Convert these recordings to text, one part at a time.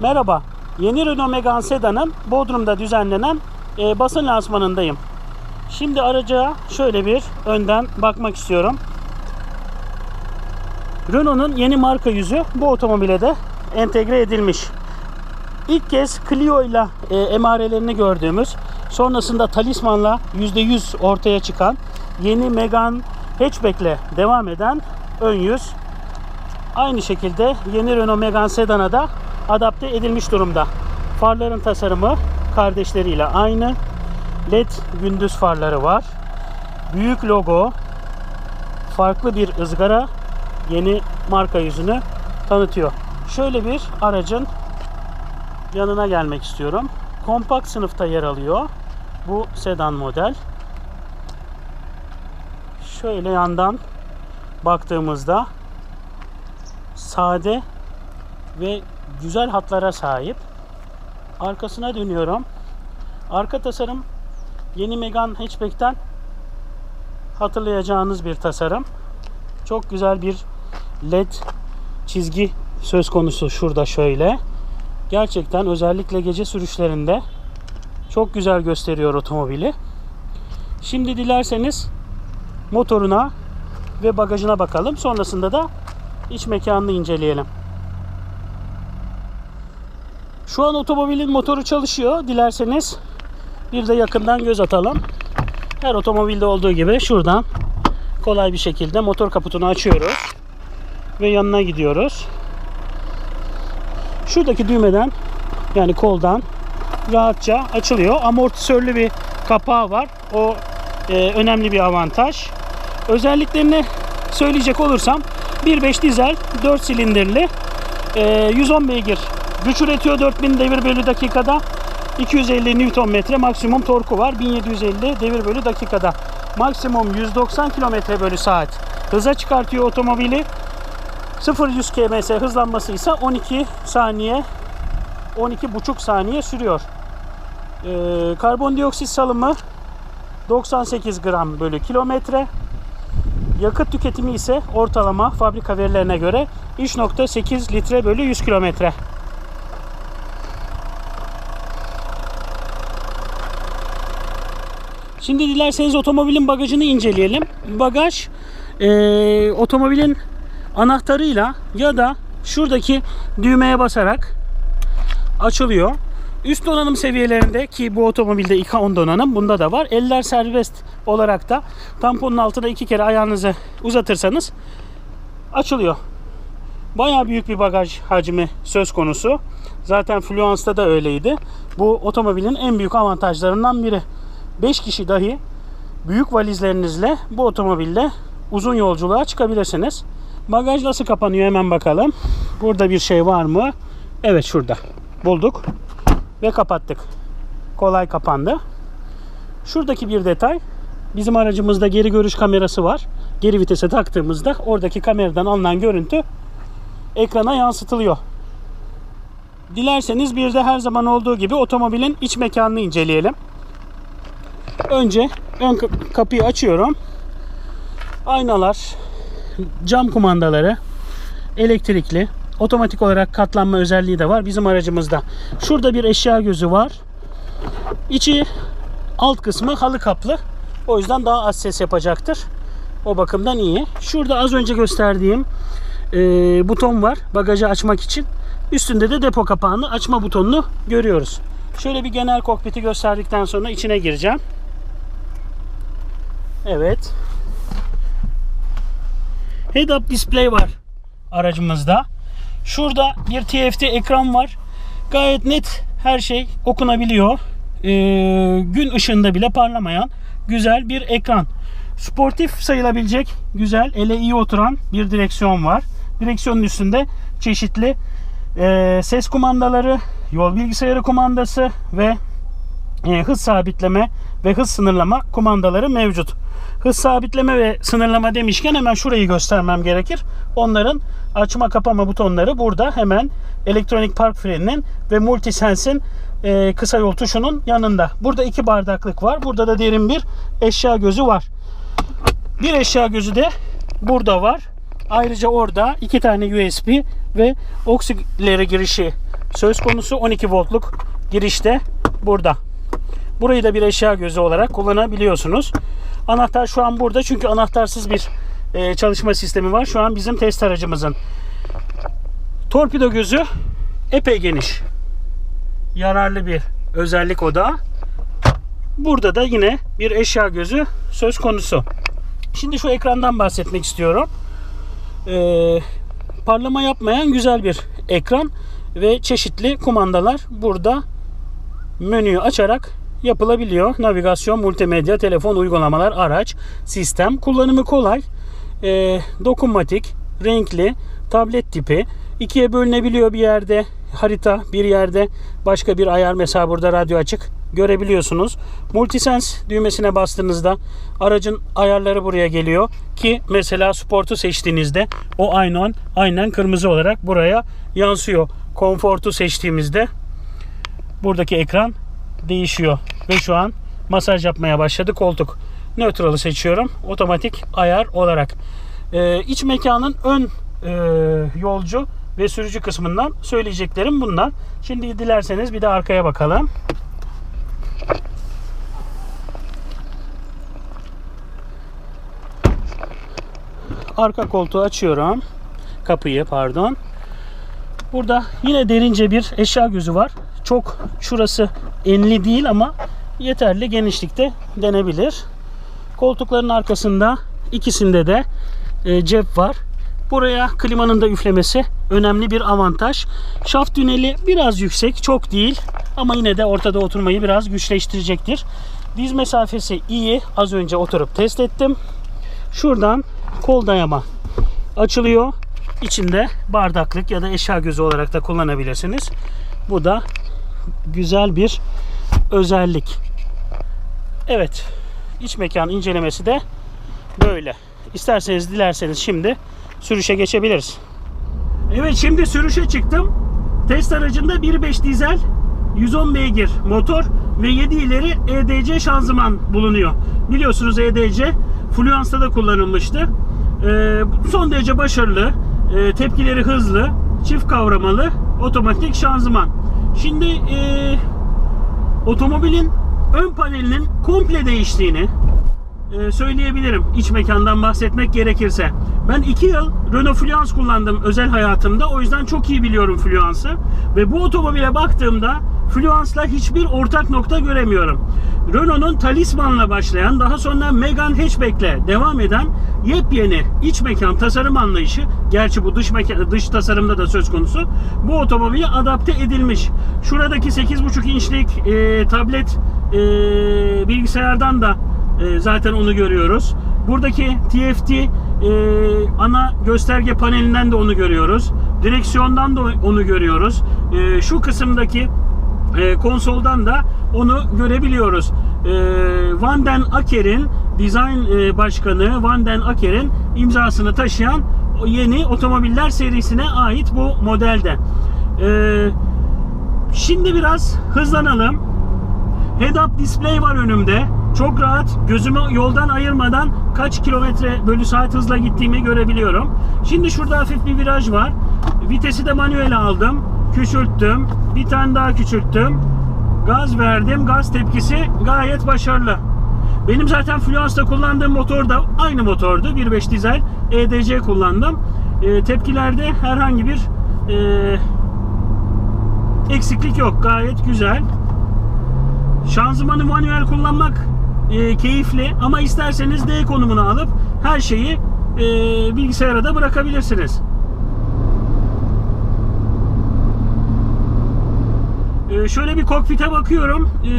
Merhaba. Yeni Renault Megane Sedan'ın Bodrum'da düzenlenen e, basın lansmanındayım. Şimdi araca şöyle bir önden bakmak istiyorum. Renault'un yeni marka yüzü bu otomobile de entegre edilmiş. İlk kez Clio ile e, emarelerini gördüğümüz, sonrasında Talisman'la %100 ortaya çıkan yeni Megane hatchback ile devam eden ön yüz aynı şekilde yeni Renault Megane Sedan'a da adapte edilmiş durumda. Farların tasarımı kardeşleriyle aynı. LED gündüz farları var. Büyük logo, farklı bir ızgara yeni marka yüzünü tanıtıyor. Şöyle bir aracın yanına gelmek istiyorum. Kompakt sınıfta yer alıyor. Bu sedan model. Şöyle yandan baktığımızda sade ve güzel hatlara sahip. Arkasına dönüyorum. Arka tasarım yeni Megane Hatchback'ten hatırlayacağınız bir tasarım. Çok güzel bir led çizgi söz konusu şurada şöyle. Gerçekten özellikle gece sürüşlerinde çok güzel gösteriyor otomobili. Şimdi dilerseniz motoruna ve bagajına bakalım. Sonrasında da iç mekanını inceleyelim. Şu an otomobilin motoru çalışıyor. Dilerseniz bir de yakından göz atalım. Her otomobilde olduğu gibi şuradan kolay bir şekilde motor kaputunu açıyoruz ve yanına gidiyoruz. Şuradaki düğmeden yani koldan rahatça açılıyor. Amortisörlü bir kapağı var. O e, önemli bir avantaj. Özelliklerini söyleyecek olursam 1.5 dizel 4 silindirli e, 110 beygir güç üretiyor 4000 devir bölü dakikada 250 Nm maksimum torku var 1750 devir bölü dakikada maksimum 190 km bölü saat hıza çıkartıyor otomobili 0-100 km hızlanması ise 12 saniye 12,5 saniye sürüyor. Ee, karbondioksit salımı 98 gram bölü kilometre. Yakıt tüketimi ise ortalama fabrika verilerine göre 3.8 litre bölü 100 kilometre. Şimdi dilerseniz otomobilin bagajını inceleyelim. Bagaj e, otomobilin anahtarıyla ya da şuradaki düğmeye basarak açılıyor. Üst donanım seviyelerinde ki bu otomobilde İK10 donanım bunda da var. Eller serbest olarak da tamponun altına iki kere ayağınızı uzatırsanız açılıyor. Bayağı büyük bir bagaj hacmi söz konusu. Zaten Fluence'da da öyleydi. Bu otomobilin en büyük avantajlarından biri. 5 kişi dahi büyük valizlerinizle bu otomobille uzun yolculuğa çıkabilirsiniz. Bagaj nasıl kapanıyor hemen bakalım. Burada bir şey var mı? Evet şurada. Bulduk ve kapattık. Kolay kapandı. Şuradaki bir detay. Bizim aracımızda geri görüş kamerası var. Geri vitese taktığımızda oradaki kameradan alınan görüntü ekrana yansıtılıyor. Dilerseniz bir de her zaman olduğu gibi otomobilin iç mekanını inceleyelim. Önce ön kap- kapıyı açıyorum. Aynalar, cam kumandaları, elektrikli, otomatik olarak katlanma özelliği de var bizim aracımızda. Şurada bir eşya gözü var. İçi alt kısmı halı kaplı. O yüzden daha az ses yapacaktır. O bakımdan iyi. Şurada az önce gösterdiğim e, buton var bagajı açmak için. Üstünde de depo kapağını açma butonunu görüyoruz. Şöyle bir genel kokpiti gösterdikten sonra içine gireceğim. Evet. Head-up display var aracımızda. Şurada bir TFT ekran var. Gayet net her şey okunabiliyor. Ee, gün ışığında bile parlamayan güzel bir ekran. Sportif sayılabilecek güzel ele iyi oturan bir direksiyon var. Direksiyonun üstünde çeşitli e, ses kumandaları, yol bilgisayarı kumandası ve e, hız sabitleme ve hız sınırlama kumandaları mevcut. Hız sabitleme ve sınırlama demişken hemen şurayı göstermem gerekir. Onların açma kapama butonları burada hemen elektronik park freninin ve multisense'in e, kısa yol tuşunun yanında. Burada iki bardaklık var. Burada da derin bir eşya gözü var. Bir eşya gözü de burada var. Ayrıca orada iki tane USB ve auxiliary girişi söz konusu 12 voltluk girişte burada. Burayı da bir eşya gözü olarak kullanabiliyorsunuz. Anahtar şu an burada çünkü anahtarsız bir e, çalışma sistemi var. Şu an bizim test aracımızın. Torpido gözü epey geniş. Yararlı bir özellik o da. Burada da yine bir eşya gözü söz konusu. Şimdi şu ekrandan bahsetmek istiyorum. Ee, parlama yapmayan güzel bir ekran ve çeşitli kumandalar burada menüyü açarak yapılabiliyor. Navigasyon, multimedya, telefon uygulamalar, araç, sistem. Kullanımı kolay. Ee, dokunmatik, renkli, tablet tipi. ikiye bölünebiliyor bir yerde harita, bir yerde başka bir ayar. Mesela burada radyo açık görebiliyorsunuz. Multisense düğmesine bastığınızda aracın ayarları buraya geliyor ki mesela sportu seçtiğinizde o aynen aynen kırmızı olarak buraya yansıyor. Konfortu seçtiğimizde buradaki ekran değişiyor ve şu an masaj yapmaya başladı koltuk. Nötralı seçiyorum otomatik ayar olarak. Ee, iç mekanın ön e, yolcu ve sürücü kısmından söyleyeceklerim bunlar. Şimdi dilerseniz bir de arkaya bakalım. Arka koltuğu açıyorum. Kapıyı pardon. Burada yine derince bir eşya gözü var. Çok şurası enli değil ama yeterli genişlikte denebilir. Koltukların arkasında ikisinde de e, cep var. Buraya klimanın da üflemesi önemli bir avantaj. Şaft tüneli biraz yüksek, çok değil ama yine de ortada oturmayı biraz güçleştirecektir. Diz mesafesi iyi. Az önce oturup test ettim. Şuradan kol dayama açılıyor. İçinde bardaklık ya da eşya gözü olarak da kullanabilirsiniz. Bu da güzel bir özellik. Evet. iç mekan incelemesi de böyle. İsterseniz dilerseniz şimdi sürüşe geçebiliriz. Evet şimdi sürüşe çıktım. Test aracında 1.5 dizel 110 beygir motor ve 7 ileri EDC şanzıman bulunuyor. Biliyorsunuz EDC Fluence'da da kullanılmıştı. Ee, son derece başarılı, e, tepkileri hızlı, çift kavramalı otomatik şanzıman. Şimdi e, otomobilin ön panelinin komple değiştiğini e, söyleyebilirim iç mekandan bahsetmek gerekirse. Ben 2 yıl Renault Fluence kullandım özel hayatımda. O yüzden çok iyi biliyorum Fluence'ı. Ve bu otomobile baktığımda Fluence'la hiçbir ortak nokta göremiyorum. Renault'un Talisman'la başlayan daha sonra Megane Hatchback'le devam eden yepyeni iç mekan tasarım anlayışı gerçi bu dış mekan, dış tasarımda da söz konusu bu otomobile adapte edilmiş. Şuradaki 8.5 inçlik e, tablet e, bilgisayardan da e, zaten onu görüyoruz. Buradaki TFT e, ana gösterge panelinden de onu görüyoruz. Direksiyondan da onu görüyoruz. E, şu kısımdaki e, konsoldan da onu görebiliyoruz. E, Van Aker'in design e, başkanı Van den Aker'in imzasını taşıyan yeni otomobiller serisine ait bu modelde. E, şimdi biraz hızlanalım. Head-up display var önümde. Çok rahat gözümü yoldan ayırmadan kaç kilometre bölü saat hızla gittiğimi görebiliyorum. Şimdi şurada hafif bir viraj var. Vitesi de manuel aldım. Küçülttüm. Bir tane daha küçülttüm. Gaz verdim. Gaz tepkisi gayet başarılı. Benim zaten Fluence'da kullandığım motor da aynı motordu. 1.5 dizel EDC kullandım. E, tepkilerde herhangi bir e, eksiklik yok. Gayet güzel. Şanzımanı manuel kullanmak e, keyifli ama isterseniz D konumunu alıp her şeyi e, bilgisayara da bırakabilirsiniz. E, şöyle bir kokpite bakıyorum. E,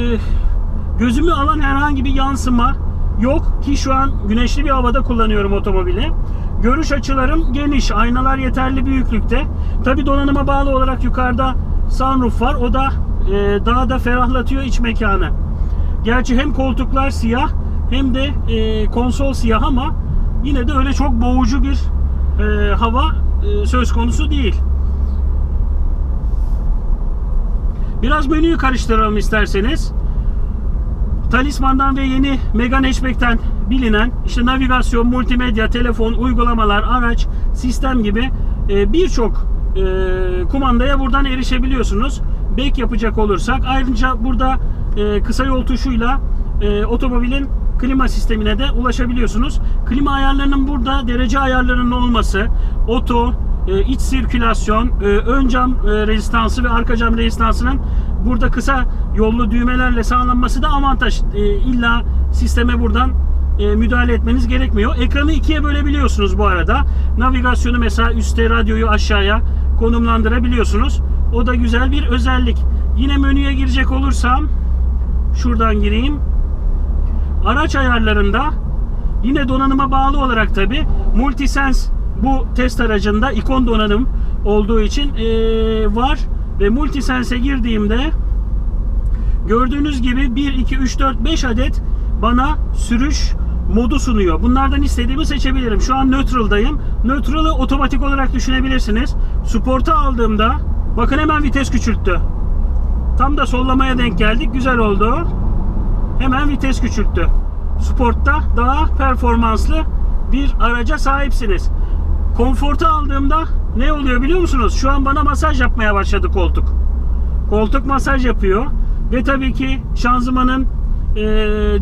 gözümü alan herhangi bir yansıma yok ki şu an güneşli bir havada kullanıyorum otomobili. Görüş açılarım geniş, aynalar yeterli büyüklükte. Tabi donanıma bağlı olarak yukarıda sunroof var. O da e, daha da ferahlatıyor iç mekanı. Gerçi hem koltuklar siyah hem de e, konsol siyah ama yine de öyle çok boğucu bir e, hava söz konusu değil. Biraz menüyü karıştıralım isterseniz. Talisman'dan ve yeni Megane Hatchback'ten bilinen işte navigasyon, multimedya, telefon, uygulamalar, araç, sistem gibi e, birçok e, kumandaya buradan erişebiliyorsunuz. Back yapacak olursak ayrıca burada e, kısa yol tuşuyla otomobilin klima sistemine de ulaşabiliyorsunuz. Klima ayarlarının burada derece ayarlarının olması, oto, e, iç sirkülasyon, e, ön cam e, rezistansı ve arka cam rezistansının burada kısa yollu düğmelerle sağlanması da avantaj. E, illa sisteme buradan e, müdahale etmeniz gerekmiyor. Ekranı ikiye bölebiliyorsunuz bu arada. Navigasyonu mesela üstte radyoyu aşağıya konumlandırabiliyorsunuz. O da güzel bir özellik. Yine menüye girecek olursam şuradan gireyim. Araç ayarlarında yine donanıma bağlı olarak tabi Multisense bu test aracında ikon donanım olduğu için eee, var ve Multisense'e girdiğimde gördüğünüz gibi 1, 2, 3, 4, 5 adet bana sürüş modu sunuyor. Bunlardan istediğimi seçebilirim. Şu an Neutral'dayım. Neutral'ı otomatik olarak düşünebilirsiniz. Sport'a aldığımda bakın hemen vites küçülttü. Tam da sollamaya denk geldik. Güzel oldu. Hemen vites küçülttü. Sport'ta daha performanslı bir araca sahipsiniz. Konforta aldığımda ne oluyor biliyor musunuz? Şu an bana masaj yapmaya başladı koltuk. Koltuk masaj yapıyor ve tabii ki şanzımanın e,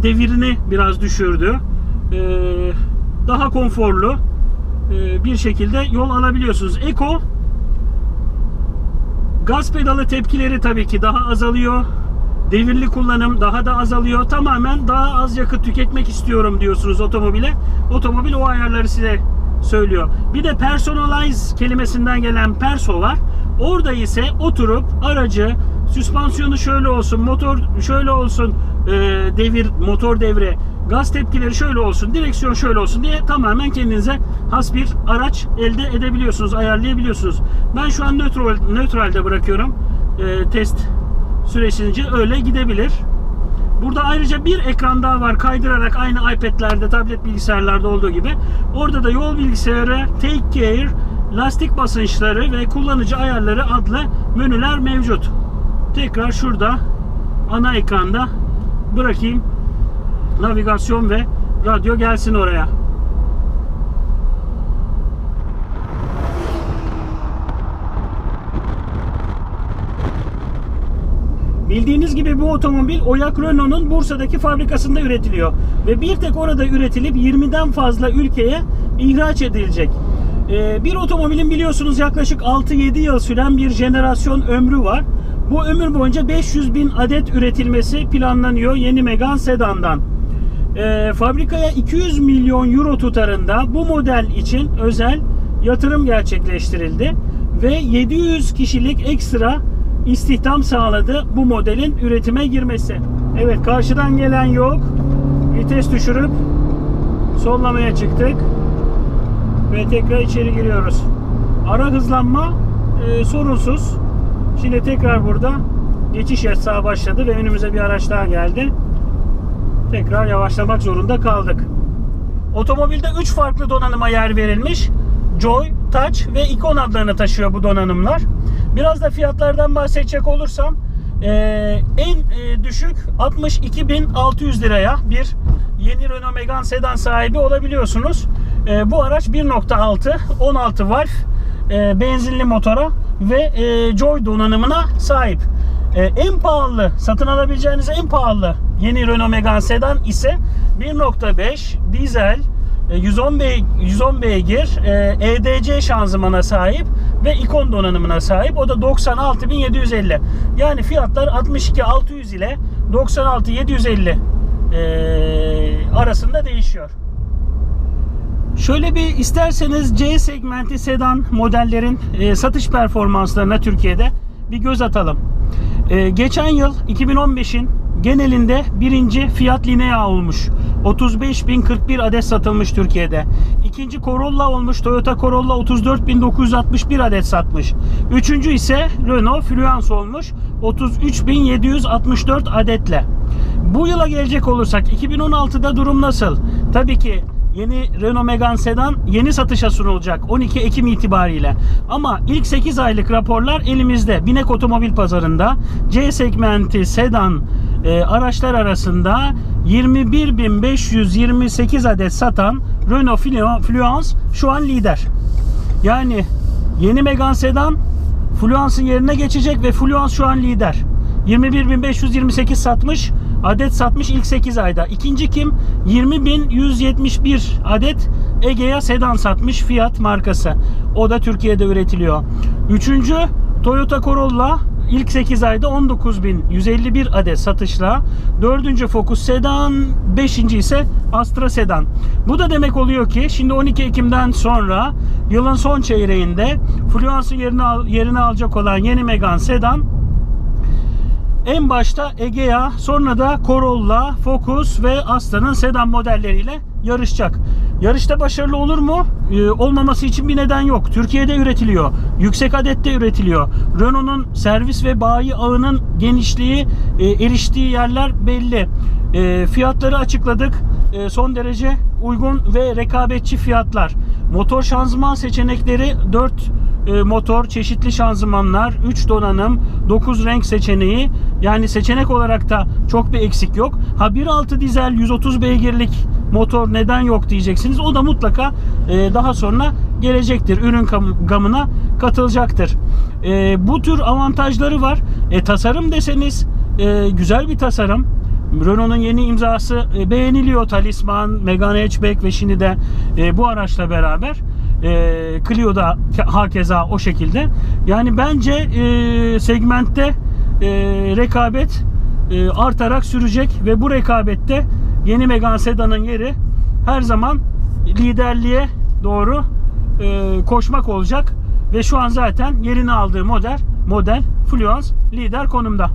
devirini biraz düşürdü. E, daha konforlu e, bir şekilde yol alabiliyorsunuz. Eko Gaz pedalı tepkileri tabii ki daha azalıyor. Devirli kullanım daha da azalıyor. Tamamen daha az yakıt tüketmek istiyorum diyorsunuz otomobile. Otomobil o ayarları size söylüyor. Bir de personalize kelimesinden gelen perso var. Orada ise oturup aracı süspansiyonu şöyle olsun, motor şöyle olsun, e, devir, motor devre, gaz tepkileri şöyle olsun, direksiyon şöyle olsun diye tamamen kendinize has bir araç elde edebiliyorsunuz, ayarlayabiliyorsunuz. Ben şu an nötral, nötralde bırakıyorum e, test süresince öyle gidebilir. Burada ayrıca bir ekran daha var kaydırarak aynı iPad'lerde, tablet bilgisayarlarda olduğu gibi. Orada da yol bilgisayarı, take care, lastik basınçları ve kullanıcı ayarları adlı menüler mevcut. Tekrar şurada ana ekranda bırakayım. Navigasyon ve radyo gelsin oraya. Bildiğiniz gibi bu otomobil Oyak Renault'un Bursa'daki fabrikasında üretiliyor. Ve bir tek orada üretilip 20'den fazla ülkeye ihraç edilecek. Ee, bir otomobilin biliyorsunuz yaklaşık 6-7 yıl süren bir jenerasyon ömrü var. Bu ömür boyunca 500 bin adet üretilmesi planlanıyor yeni Megane sedandan. Ee, fabrikaya 200 milyon euro tutarında bu model için özel yatırım gerçekleştirildi. Ve 700 kişilik ekstra istihdam sağladı bu modelin üretime girmesi. Evet karşıdan gelen yok. Vites düşürüp sollamaya çıktık. Ve tekrar içeri giriyoruz. Ara hızlanma e, sorunsuz. Şimdi tekrar burada geçiş yasağı başladı ve önümüze bir araç daha geldi. Tekrar yavaşlamak zorunda kaldık. Otomobilde 3 farklı donanıma yer verilmiş. Joy, Touch ve Icon adlarını taşıyor bu donanımlar. Biraz da fiyatlardan bahsedecek olursam e, en e, düşük 62.600 liraya bir yeni Renault Megane sedan sahibi olabiliyorsunuz. E, bu araç 1.6 16 valf e, benzinli motora ve e, Joy donanımına sahip. E, en pahalı satın alabileceğiniz en pahalı yeni Renault Megane sedan ise 1.5 dizel 110 beygir, 110 beygir e, EDC şanzımana sahip ve ikon donanımına sahip. O da 96.750. Yani fiyatlar 62.600 ile 96.750 e, arasında değişiyor. Şöyle bir isterseniz C segmenti sedan modellerin e, satış performanslarına Türkiye'de bir göz atalım. E, geçen yıl 2015'in genelinde birinci Fiat Linea olmuş. 35.041 adet satılmış Türkiye'de. İkinci Corolla olmuş. Toyota Corolla 34.961 adet satmış. Üçüncü ise Renault Fluence olmuş. 33.764 adetle. Bu yıla gelecek olursak 2016'da durum nasıl? Tabii ki yeni Renault Megane sedan yeni satışa sunulacak 12 Ekim itibariyle. Ama ilk 8 aylık raporlar elimizde. Binek otomobil pazarında C segmenti sedan e, araçlar arasında 21.528 adet satan Renault Fluence şu an lider. Yani yeni Megane sedan Fluence'ın yerine geçecek ve Fluence şu an lider. 21.528 satmış. Adet satmış ilk 8 ayda. İkinci kim? 20.171 adet Egea sedan satmış Fiat markası. O da Türkiye'de üretiliyor. Üçüncü Toyota Corolla ilk 8 ayda 19.151 adet satışla. Dördüncü Focus sedan. Beşinci ise Astra sedan. Bu da demek oluyor ki şimdi 12 Ekim'den sonra yılın son çeyreğinde Fluence'ın yerini, al- yerini alacak olan yeni Megane sedan en başta Egea, sonra da Corolla, Focus ve Astra'nın sedan modelleriyle yarışacak. Yarışta başarılı olur mu? Ee, olmaması için bir neden yok. Türkiye'de üretiliyor. Yüksek adette üretiliyor. Renault'un servis ve bayi ağının genişliği, e, eriştiği yerler belli. E, fiyatları açıkladık. E, son derece uygun ve rekabetçi fiyatlar. Motor şanzıman seçenekleri 4 e, motor, çeşitli şanzımanlar, 3 donanım, 9 renk seçeneği. Yani seçenek olarak da çok bir eksik yok. Ha 1.6 dizel 130 beygirlik motor neden yok diyeceksiniz. O da mutlaka e, daha sonra gelecektir. Ürün gamına katılacaktır. E, bu tür avantajları var. E, tasarım deseniz e, güzel bir tasarım. Renault'un yeni imzası e, beğeniliyor. Talisman, Megane Hatchback ve şimdi de e, bu araçla beraber e, Clio'da ke- hakeza o şekilde. Yani bence e, segmentte e, rekabet e, artarak sürecek ve bu rekabette yeni Megane Sedan'ın yeri her zaman liderliğe doğru e, koşmak olacak ve şu an zaten yerini aldığı model model Fluence lider konumda.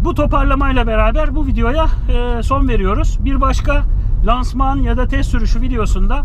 Bu toparlamayla beraber bu videoya e, son veriyoruz. Bir başka lansman ya da test sürüşü videosunda